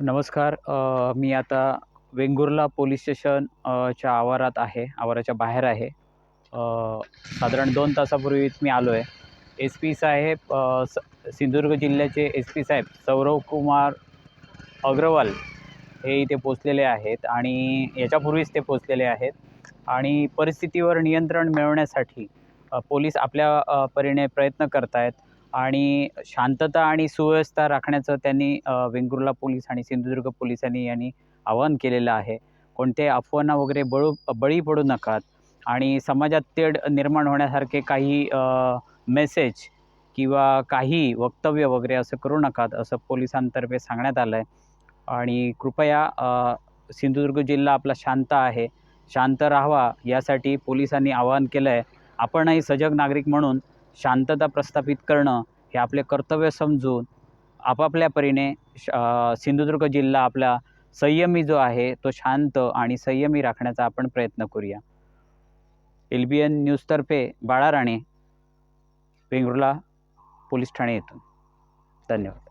नमस्कार मी आता Vengurla police station च्या आवारात आहे आवाराच्या बाहेर आहे. साधारण दोन तासापूर्वीच मी आलो आहे एस पी साहेब स सिंधुदुर्ग जिल्ह्याचे एस पी साहेब सौरव कुमार अग्रवाल हे इथे पोचलेले आहेत आणि याच्यापूर्वीच ते पोचलेले आहेत. आणि परिस्थितीवर नियंत्रण मिळवण्यासाठी पोलीस आपल्या परीने प्रयत्न करत आहेत आणि शांतता आणि सुव्यवस्था राखण्याचं त्यांनी वेंगुर्ला पोलीस आणि सिंधुदुर्ग पोलिसांनी यांनी आवाहन केलेलं आहे. कोणते अफवांना वगैरे बळू बळी पडू नकात आणि समाजात तेढ निर्माण होण्यासारखे काही मेसेज किंवा काही वक्तव्य वगैरे असं करू नकात असं पोलिसांतर्फे सांगण्यात आलं आहे आणि कृपया सिंधुदुर्ग जिल्हा आपला शांत आहे शांत राहावा यासाठी पोलिसांनी आवाहन केलं आहे आपणही सजग नागरिक म्हणून शांतता प्रस्थापित करणं हे आपले कर्तव्य समजून आपापल्या परीने श सिंधुदुर्ग जिल्हा आपला संयमी जो आहे तो शांत आणि संयमी राखण्याचा आपण प्रयत्न करूया. एल बी एन न्यूजतर्फे बाळा राणे वेंगुर्ला पोलीस ठाणे येथून. धन्यवाद.